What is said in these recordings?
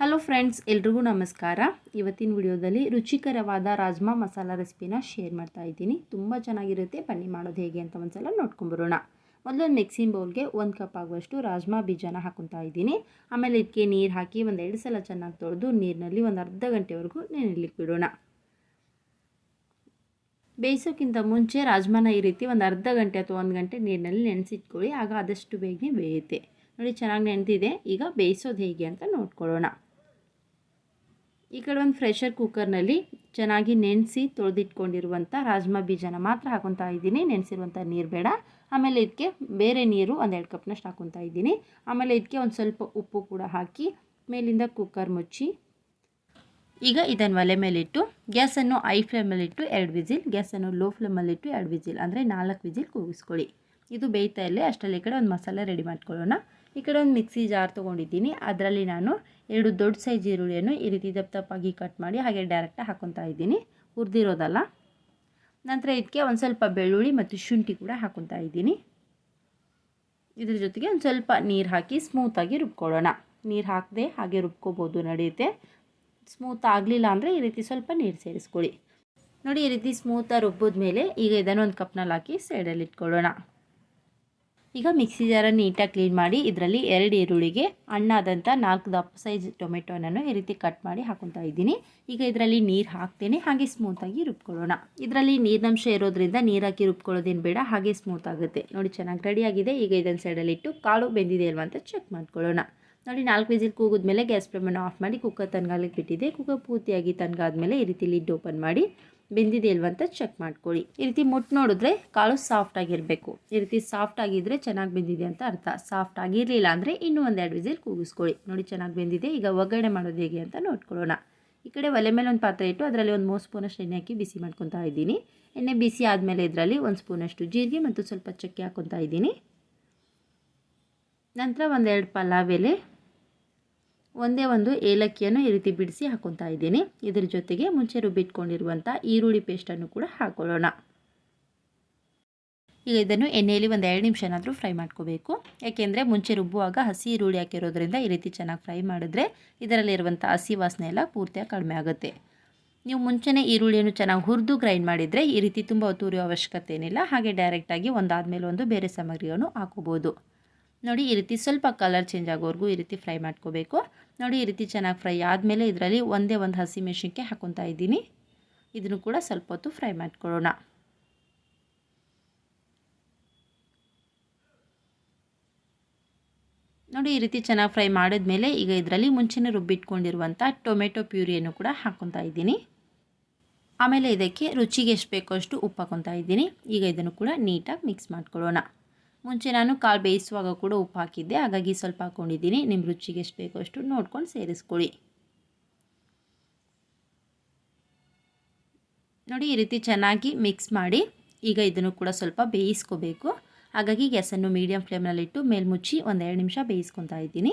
Hello friends ಎಲ್ರಿಗೂ ನಮಸ್ಕಾರ. ಇವತ್ತಿನ ವಿಡಿಯೋದಲ್ಲಿ ರುಚಿಕರವಾದ ರಾಜ್ಮಾ ಮಸಾಲ ರೆಸಿಪಿನ ಶೇರ್ ಮಾಡ್ತಾ ಇದ್ದೀನಿ. ತುಂಬ ಚೆನ್ನಾಗಿರುತ್ತೆ. ಬನ್ನಿ ಮಾಡೋದು ಹೇಗೆ ಅಂತ ಒಂದ್ಸಲ ನೋಡ್ಕೊಂಬರೋಣ ಮೊದಲೊಂದು ಮಿಕ್ಸಿಂಗ್ ಬೌಲ್ಗೆ ಒಂದು ಕಪ್ ಆಗುವಷ್ಟು ರಾಜ್ಮಾ ಬೀಜನ ಹಾಕೊತಾ ಇದ್ದೀನಿ. ಆಮೇಲೆ ಇದಕ್ಕೆ ನೀರು ಹಾಕಿ ಒಂದು ಎರಡು ಸಲ ಚೆನ್ನಾಗಿ ತೊಳೆದು ನೀರಿನಲ್ಲಿ ಒಂದು ಅರ್ಧ ಗಂಟೆವರೆಗೂ ನೆನೆಲಿಕ್ಕೆ ಬಿಡೋಣ. ಬೇಯಿಸೋಕ್ಕಿಂತ ಮುಂಚೆ ರಾಜ್ಮಾನ ಈ ರೀತಿ ಒಂದು ಅರ್ಧ ಗಂಟೆ ಅಥವಾ ಒಂದು ಗಂಟೆ ನೀರಿನಲ್ಲಿ ನೆನೆಸಿಟ್ಕೊಳ್ಳಿ. ಆಗ ಆದಷ್ಟು ಬೇಗನೆ ಬೇಯುತ್ತೆ. ನೋಡಿ ಚೆನ್ನಾಗಿ ನೆನೆದಿದೆ. ಈಗ ಬೇಯಿಸೋದು ಹೇಗೆ ಅಂತ ನೋಡ್ಕೊಳ್ಳೋಣ. ಈ ಕಡೆ ಒಂದು ಫ್ರೆಷರ್ ಕುಕ್ಕರ್ನಲ್ಲಿ ಚೆನ್ನಾಗಿ ನೆನೆಸಿ ತೊಳೆದಿಟ್ಕೊಂಡಿರುವಂಥ ರಾಜ್ಮಾ ಬೀಜನ ಮಾತ್ರ ಹಾಕೊತಾ ಇದ್ದೀನಿ. ನೆನೆಸಿರುವಂಥ ನೀರು ಬೇಡ. ಆಮೇಲೆ ಇದಕ್ಕೆ ಬೇರೆ ನೀರು ಒಂದೆರಡು ಕಪ್ನಷ್ಟು ಹಾಕೊತಾ ಇದ್ದೀನಿ. ಆಮೇಲೆ ಇದಕ್ಕೆ ಒಂದು ಸ್ವಲ್ಪ ಉಪ್ಪು ಕೂಡ ಹಾಕಿ ಮೇಲಿಂದ ಕುಕ್ಕರ್ ಮುಚ್ಚಿ ಈಗ ಇದನ್ನು ಒಲೆ ಮೇಲಿಟ್ಟು ಗ್ಯಾಸನ್ನು ಐ ಫ್ಲೇಮಲ್ಲಿಟ್ಟು ಎರಡು ವಿಜಿಲ್ ಗ್ಯಾಸನ್ನು ಲೋ ಫ್ಲೇಮಲ್ಲಿಟ್ಟು ಎರಡು ವಿಸಿಲ್, ಅಂದರೆ ನಾಲ್ಕು ವಿಸಿಲ್ ಕೂಗಿಸ್ಕೊಳ್ಳಿ. ಇದು ಬೇಯ್ತಾ ಇಲ್ಲೇ ಅಷ್ಟರಲ್ಲಿ ಈ ಕಡೆ ಒಂದು ಮಸಾಲೆ ರೆಡಿ ಮಾಡ್ಕೊಳ್ಳೋಣ. ಈ ಕಡೆ ಒಂದು ಮಿಕ್ಸಿ ಜಾರ್ ತೊಗೊಂಡಿದ್ದೀನಿ. ಅದರಲ್ಲಿ ನಾನು ಎರಡು ದೊಡ್ಡ ಸೈಜ್ ಈರುಳ್ಳಿಯನ್ನು ಈ ರೀತಿ ದಪ್ಪ ದಪ್ಪಾಗಿ ಕಟ್ ಮಾಡಿ ಹಾಗೆ ಡೈರೆಕ್ಟಾಗಿ ಹಾಕೊತಾ ಇದ್ದೀನಿ. ಹುರಿದಿರೋದಲ್ಲ. ನಂತರ ಇದಕ್ಕೆ ಒಂದು ಸ್ವಲ್ಪ ಬೆಳ್ಳುಳ್ಳಿ ಮತ್ತು ಶುಂಠಿ ಕೂಡ ಹಾಕೊತಾ ಇದ್ದೀನಿ. ಇದ್ರ ಜೊತೆಗೆ ಒಂದು ಸ್ವಲ್ಪ ನೀರು ಹಾಕಿ ಸ್ಮೂತಾಗಿ ರುಬ್ಕೊಳ್ಳೋಣ. ನೀರು ಹಾಕದೆ ಹಾಗೆ ರುಬ್ಕೋಬೋದು ನಡೆಯುತ್ತೆ. ಸ್ಮೂತ್ ಆಗಲಿಲ್ಲ ಅಂದರೆ ಈ ರೀತಿ ಸ್ವಲ್ಪ ನೀರು ಸೇರಿಸ್ಕೊಳ್ಳಿ. ನೋಡಿ ಈ ರೀತಿ ಸ್ಮೂತಾಗಿ ರುಬ್ಬಿದ ಮೇಲೆ ಈಗ ಇದನ್ನು ಒಂದು ಕಪ್ನಲ್ಲಿ ಹಾಕಿ ಸೈಡಲ್ಲಿ ಇಟ್ಕೊಳ್ಳೋಣ. ಈಗ ಮಿಕ್ಸಿ ಜಾರ ನೀಟಾಗಿ ಕ್ಲೀನ್ ಮಾಡಿ ಇದರಲ್ಲಿ ಎರಡು ಈರುಳ್ಳಿಗೆ ಹಣ್ಣಾದಂಥ ನಾಲ್ಕು ದಪ್ಪ ಸೈಜ್ ಟೊಮೆಟೊನನ್ನು ಈ ರೀತಿ ಕಟ್ ಮಾಡಿ ಹಾಕೊತಾ ಇದ್ದೀನಿ. ಈಗ ಇದರಲ್ಲಿ ನೀರು ಹಾಕ್ತೇನೆ, ಹಾಗೆ ಸ್ಮೂತಾಗಿ ರುಬ್ಕೊಳ್ಳೋಣ. ಇದರಲ್ಲಿ ನೀರಿನಂಶ ಇರೋದ್ರಿಂದ ನೀರು ಹಾಕಿ ರುಬ್ಕೊಳ್ಳೋದೇನು ಬೇಡ, ಹಾಗೆ ಸ್ಮೂತ್ ಆಗುತ್ತೆ. ನೋಡಿ ಚೆನ್ನಾಗಿ ರೆಡಿಯಾಗಿದೆ ಈಗ ಇದನ್ನು ಸೈಡಲ್ಲಿಟ್ಟು ಕಾಳು ಬೆಂದಿದೆ ಅಲ್ವಾ ಅಂತ ಚೆಕ್ ಮಾಡ್ಕೊಳ್ಳೋಣ. ನೋಡಿ ನಾಲ್ಕು ವಿಸಿಲ್ ಕೂಗಿದ್ಮೇಲೆ ಗ್ಯಾಸ್ ಫ್ಲೇಮನ್ನು ಆಫ್ ಮಾಡಿ ಕುಕ್ಕರ್ ತನಗಾಗಲಿಕ್ಕೆ ಬಿಟ್ಟಿದೆ. ಕುಕ್ಕರ್ ಪೂರ್ತಿಯಾಗಿ ತನ್ಗಾದ್ಮೇಲೆ ಈ ರೀತಿ ಲಿಡ್ ಓಪನ್ ಮಾಡಿ ಬೆಂದಿದೆ ಇಲ್ವಂತ ಚೆಕ್ ಮಾಡ್ಕೊಳ್ಳಿ. ಈ ರೀತಿ ಮುಟ್ಟು ನೋಡಿದ್ರೆ ಕಾಳು ಸಾಫ್ಟ್ ಆಗಿರಬೇಕು. ಈ ರೀತಿ ಸಾಫ್ಟ್ ಆಗಿದ್ರೆ ಚೆನ್ನಾಗಿ ಬೆಂದಿದೆ ಅಂತ ಅರ್ಥ. ಸಾಫ್ಟ್ ಆಗಿರಲಿಲ್ಲ ಅಂದರೆ ಇನ್ನೂ ಒಂದೆರಡು ವಿಸಿಲ್ ಕೂಗಿಸ್ಕೊಳ್ಳಿ. ನೋಡಿ ಚೆನ್ನಾಗಿ ಬೆಂದಿದೆ. ಈಗ ಒಗ್ಗರಣೆ ಮಾಡೋದು ಹೇಗೆ ಅಂತ ನೋಡ್ಕೊಳ್ಳೋಣ. ಈ ಕಡೆ ಒಲೆ ಮೇಲೆ ಒಂದು ಪಾತ್ರೆ ಇಟ್ಟು ಅದರಲ್ಲಿ ಒಂದು ಮೂರು ಸ್ಪೂನಷ್ಟು ಎಣ್ಣೆ ಹಾಕಿ ಬಿಸಿ ಮಾಡ್ಕೊತಾ ಇದ್ದೀನಿ. ಎಣ್ಣೆ ಬಿಸಿ ಆದಮೇಲೆ ಇದರಲ್ಲಿ ಒಂದು ಸ್ಪೂನಷ್ಟು ಜೀರಿಗೆ ಮತ್ತು ಸ್ವಲ್ಪ ಚಕ್ಕೆ ಹಾಕೊತಾ ಇದ್ದೀನಿ. ನಂತರ ಒಂದೆರಡು ಪಲಾವ್ ಎಲೆ ಒಂದೇ ಒಂದು ಏಲಕ್ಕಿಯನ್ನು ಈ ರೀತಿ ಬಿಡಿಸಿ ಹಾಕೊತಾ ಇದ್ದೀನಿ. ಇದರ ಜೊತೆಗೆ ಮುಂಚೆ ರುಬ್ಬಿಟ್ಕೊಂಡಿರುವಂಥ ಈರುಳ್ಳಿ ಪೇಸ್ಟನ್ನು ಕೂಡ ಹಾಕೊಳ್ಳೋಣ. ಈಗ ಇದನ್ನು ಎಣ್ಣೆಯಲ್ಲಿ ಒಂದು ಎರಡು ನಿಮಿಷನಾದರೂ ಫ್ರೈ ಮಾಡ್ಕೋಬೇಕು. ಯಾಕೆಂದರೆ ಮುಂಚೆ ರುಬ್ಬುವಾಗ ಹಸಿ ಈರುಳ್ಳಿ ಹಾಕಿರೋದ್ರಿಂದ ಈ ರೀತಿ ಚೆನ್ನಾಗಿ ಫ್ರೈ ಮಾಡಿದ್ರೆ ಇದರಲ್ಲಿರುವಂಥ ಹಸಿ ವಾಸನೆ ಎಲ್ಲ ಪೂರ್ತಿಯಾಗಿ ಕಡಿಮೆ ಆಗುತ್ತೆ. ನೀವು ಮುಂಚೆನೇ ಈರುಳ್ಳಿಯನ್ನು ಚೆನ್ನಾಗಿ ಹುರಿದು ಗ್ರೈಂಡ್ ಮಾಡಿದರೆ ಈ ರೀತಿ ತುಂಬ ತೂರಿಯೋ ಅವಶ್ಯಕತೆ ಏನಿಲ್ಲ. ಹಾಗೆ ಡೈರೆಕ್ಟಾಗಿ ಒಂದಾದ ಮೇಲೆ ಒಂದು ಬೇರೆ ಸಾಮಗ್ರಿಯನ್ನು ಹಾಕೋಬೋದು ನೋಡಿ ಈ ರೀತಿ ಸ್ವಲ್ಪ ಕಲರ್ ಚೇಂಜ್ ಆಗೋವರೆಗೂ ಈ ರೀತಿ ಫ್ರೈ ಮಾಡ್ಕೋಬೇಕು. ನೋಡಿ ಈ ರೀತಿ ಚೆನ್ನಾಗಿ ಫ್ರೈ ಆದಮೇಲೆ ಇದರಲ್ಲಿ ಒಂದೇ ಒಂದು ಹಸಿ ಮೆಣಸಿನ್ಕಾಯಿ ಹಾಕೊತಾ ಇದ್ದೀನಿ. ಇದನ್ನು ಕೂಡ ಸ್ವಲ್ಪ ಹೊತ್ತು ಫ್ರೈ ಮಾಡ್ಕೊಳ್ಳೋಣ. ನೋಡಿ ಈ ರೀತಿ ಚೆನ್ನಾಗಿ ಫ್ರೈ ಮಾಡಿದ್ಮೇಲೆ ಈಗ ಇದರಲ್ಲಿ ಮುಂಚೆನೇ ರುಬ್ಬಿಟ್ಕೊಂಡಿರುವಂಥ ಟೊಮೆಟೊ ಪ್ಯೂರಿಯನ್ನು ಕೂಡ ಹಾಕೊತಾ ಇದ್ದೀನಿ. ಆಮೇಲೆ ಇದಕ್ಕೆ ರುಚಿಗೆ ಎಷ್ಟು ಬೇಕೋ ಅಷ್ಟು ಉಪ್ಪು ಹಾಕೊತಾ ಇದ್ದೀನಿ. ಈಗ ಇದನ್ನು ಕೂಡ ನೀಟಾಗಿ ಮಿಕ್ಸ್ ಮಾಡ್ಕೊಳ್ಳೋಣ. ಮುಂಚೆ ನಾನು ಕಾಳು ಬೇಯಿಸುವಾಗ ಕೂಡ ಉಪ್ಪು ಹಾಕಿದ್ದೆ. ಹಾಗಾಗಿ ಸ್ವಲ್ಪ ಹಾಕ್ಕೊಂಡಿದ್ದೀನಿ ನಿಮ್ಮ ರುಚಿಗೆ ಎಷ್ಟು ಬೇಕೋ ಅಷ್ಟು ನೋಡ್ಕೊಂಡು ಸೇರಿಸ್ಕೊಳ್ಳಿ. ನೋಡಿ, ಈ ರೀತಿ ಚೆನ್ನಾಗಿ ಮಿಕ್ಸ್ ಮಾಡಿ ಈಗ ಇದನ್ನು ಕೂಡ ಸ್ವಲ್ಪ ಬೇಯಿಸ್ಕೋಬೇಕು. ಹಾಗಾಗಿ ಗ್ಯಾಸನ್ನು ಮೀಡಿಯಮ್ ಫ್ಲೇಮ್ನಲ್ಲಿಟ್ಟು ಮೇಲ್ಮುಚ್ಚಿ ಒಂದೆರಡು ನಿಮಿಷ ಬೇಯಿಸ್ಕೊತಾ ಇದ್ದೀನಿ.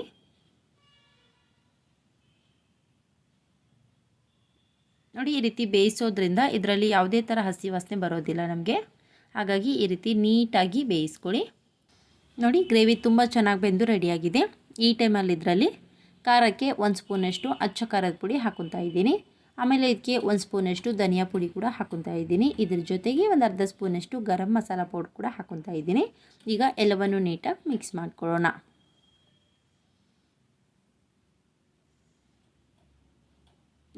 ನೋಡಿ, ಈ ರೀತಿ ಬೇಯಿಸೋದ್ರಿಂದ ಇದರಲ್ಲಿ ಯಾವುದೇ ಥರ ಹಸಿ ವಾಸನೆ ಬರೋದಿಲ್ಲ ನಮಗೆ. ಹಾಗಾಗಿ ಈ ರೀತಿ ನೀಟಾಗಿ ಬೇಯಿಸ್ಕೊಳ್ಳಿ. ನೋಡಿ ಗ್ರೇವಿ ತುಂಬ ಚೆನ್ನಾಗಿ ಬೆಂದು ರೆಡಿಯಾಗಿದೆ ಈ ಟೈಮಲ್ಲಿ ಇದರಲ್ಲಿ ಖಾರಕ್ಕೆ ಒಂದು ಸ್ಪೂನಷ್ಟು ಅಚ್ಚ ಖಾರದ ಪುಡಿ ಹಾಕೊತಾ ಇದ್ದೀನಿ. ಆಮೇಲೆ ಇದಕ್ಕೆ ಒಂದು ಸ್ಪೂನಷ್ಟು ಧನಿಯಾ ಪುಡಿ ಕೂಡ ಹಾಕೊತಾ ಇದ್ದೀನಿ. ಇದ್ರ ಜೊತೆಗೆ ಒಂದು ಅರ್ಧ ಸ್ಪೂನಷ್ಟು ಗರಂ ಮಸಾಲ ಪೌಡ್ರ್ ಕೂಡ ಹಾಕೊತಾ ಇದ್ದೀನಿ. ಈಗ ಎಲ್ಲವನ್ನು ನೀಟಾಗಿ ಮಿಕ್ಸ್ ಮಾಡ್ಕೊಳ್ಳೋಣ.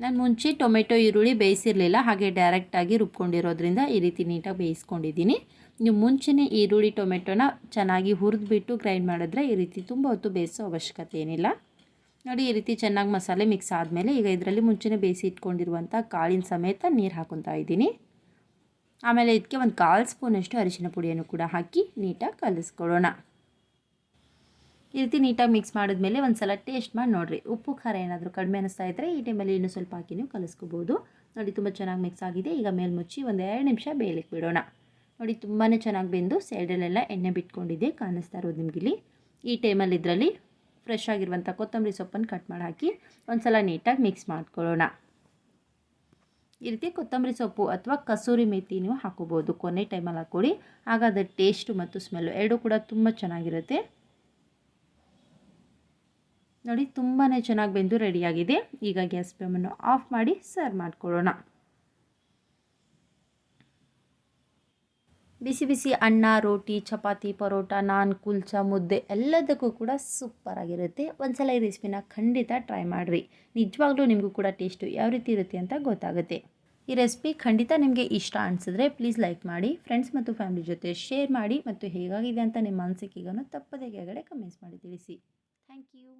ನಾನು ಮುಂಚೆ ಟೊಮೆಟೊ, ಈರುಳ್ಳಿ ಬೇಯಿಸಿರಲಿಲ್ಲ, ಹಾಗೆ ಡೈರೆಕ್ಟಾಗಿ ರುಬ್ಕೊಂಡಿರೋದ್ರಿಂದ ಈ ರೀತಿ ನೀಟಾಗಿ ಬೇಯಿಸ್ಕೊಂಡಿದ್ದೀನಿ. ನೀವು ಮುಂಚೆನೇ ಈರುಳ್ಳಿ, ಟೊಮೆಟೊನ ಚೆನ್ನಾಗಿ ಹುರಿದ್ಬಿಟ್ಟು ಗ್ರೈಂಡ್ ಮಾಡಿದ್ರೆ ಈ ರೀತಿ ತುಂಬ ಹೊತ್ತು ಬೇಯಿಸೋ ಅವಶ್ಯಕತೆ ಏನಿಲ್ಲ. ನೋಡಿ, ಈ ರೀತಿ ಚೆನ್ನಾಗಿ ಮಸಾಲೆ ಮಿಕ್ಸ್ ಆದಮೇಲೆ ಈಗ ಇದರಲ್ಲಿ ಮುಂಚೆನೇ ಬೇಯಿಸಿ ಇಟ್ಕೊಂಡಿರುವಂಥ ಕಾಳಿನ ಸಮೇತ ನೀರು ಹಾಕೊತಾ ಇದ್ದೀನಿ. ಆಮೇಲೆ ಇದಕ್ಕೆ ಒಂದು ಕಾಲು ಸ್ಪೂನಷ್ಟು ಅರಿಶಿನ ಪುಡಿಯನ್ನು ಕೂಡ ಹಾಕಿ ನೀಟಾಗಿ ಕಲಿಸ್ಕೊಳ್ಳೋಣ. ಈ ರೀತಿ ನೀಟಾಗಿ ಮಿಕ್ಸ್ ಮಾಡಿದ್ಮೇಲೆ ಒಂದು ಸಲ ಟೇಸ್ಟ್ ಮಾಡಿ ನೋಡಿರಿ. ಉಪ್ಪು, ಖಾರ ಏನಾದರೂ ಕಡಿಮೆ ಅನ್ನಿಸ್ತಾ ಇದ್ದರೆ ಈ ಟೈಮಲ್ಲಿ ಇನ್ನೂ ಸ್ವಲ್ಪ ಹಾಕಿ ನೀವು ಕಲಿಸ್ಕೋಬೋದು. ನೋಡಿ ತುಂಬ ಚೆನ್ನಾಗಿ ಮಿಕ್ಸ್ ಆಗಿದೆ. ಈಗ ಮೇಲೆ ಮುಚ್ಚಿ ಒಂದು ಎರಡು ನಿಮಿಷ ಬೇಯಲಿಕ್ಕೆ ಬಿಡೋಣ. ನೋಡಿ ತುಂಬಾ ಚೆನ್ನಾಗಿ ಬೆಂದು ಸೈಡಲ್ಲೆಲ್ಲ ಎಣ್ಣೆ ಬಿಟ್ಕೊಂಡಿದೆ ಕಾಣಿಸ್ತಾ ಇರೋದು ನಿಮಗಿಲ್ಲಿ ಈ ಟೈಮಲ್ಲಿ ಇದರಲ್ಲಿ ಫ್ರೆಶ್ ಆಗಿರುವಂಥ ಕೊತ್ತಂಬರಿ ಸೊಪ್ಪನ್ನು ಕಟ್ ಮಾಡಿ ಹಾಕಿ ಒಂದು ಸಲ ನೀಟಾಗಿ ಮಿಕ್ಸ್ ಮಾಡ್ಕೊಳ್ಳೋಣ. ಈ ರೀತಿ ಕೊತ್ತಂಬರಿ ಸೊಪ್ಪು ಅಥವಾ ಕಸೂರಿ ಮೇಥಿ ನೀವು ಹಾಕೋಬೋದು. ಕೊನೆ ಟೈಮಲ್ಲಿ ಹಾಕ್ಕೊಡಿ ಆಗ ಅದರ ಟೇಸ್ಟು ಮತ್ತು ಸ್ಮೆಲ್ಲು ಎರಡೂ ಕೂಡ ತುಂಬ ಚೆನ್ನಾಗಿರುತ್ತೆ. ನೋಡಿ ತುಂಬಾ ಚೆನ್ನಾಗಿ ಬೆಂದು ರೆಡಿಯಾಗಿದೆ. ಈಗ ಗ್ಯಾಸ್ ಫ್ಲೇಮನ್ನು ಆಫ್ ಮಾಡಿ ಸರ್ವ್ ಮಾಡ್ಕೊಳ್ಳೋಣ. ಬಿಸಿ ಬಿಸಿ ಅನ್ನ, ರೋಟಿ, ಚಪಾತಿ, ಪರೋಟ, ನಾನ್, ಕುಲ್ಚಾ, ಮುದ್ದೆ ಎಲ್ಲದಕ್ಕೂ ಕೂಡ ಸೂಪರಾಗಿರುತ್ತೆ ಒಂದ್ಸಲ ಈ ರೆಸಿಪಿನ ಖಂಡಿತ ಟ್ರೈ ಮಾಡಿರಿ. ನಿಜವಾಗ್ಲೂ ನಿಮಗೂ ಕೂಡ ಟೇಸ್ಟು ಯಾವ ರೀತಿ ಇರುತ್ತೆ ಅಂತ ಗೊತ್ತಾಗುತ್ತೆ. ಈ ರೆಸಿಪಿ ಖಂಡಿತ ನಿಮಗೆ ಇಷ್ಟ ಅನಿಸಿದ್ರೆ ಪ್ಲೀಸ್ ಲೈಕ್ ಮಾಡಿ, ಫ್ರೆಂಡ್ಸ್ ಮತ್ತು ಫ್ಯಾಮಿಲಿ ಜೊತೆ ಶೇರ್ ಮಾಡಿ ಮತ್ತು ಹೇಗಾಗಿದೆ ಅಂತ ನಿಮ್ಮ ಅನಿಸಿಕೆಗನ್ನು ತಪ್ಪದೇ ಕೆಳಗಡೆ ಕಮೆಂಟ್ಸ್ ಮಾಡಿ ತಿಳಿಸಿ. Thank you.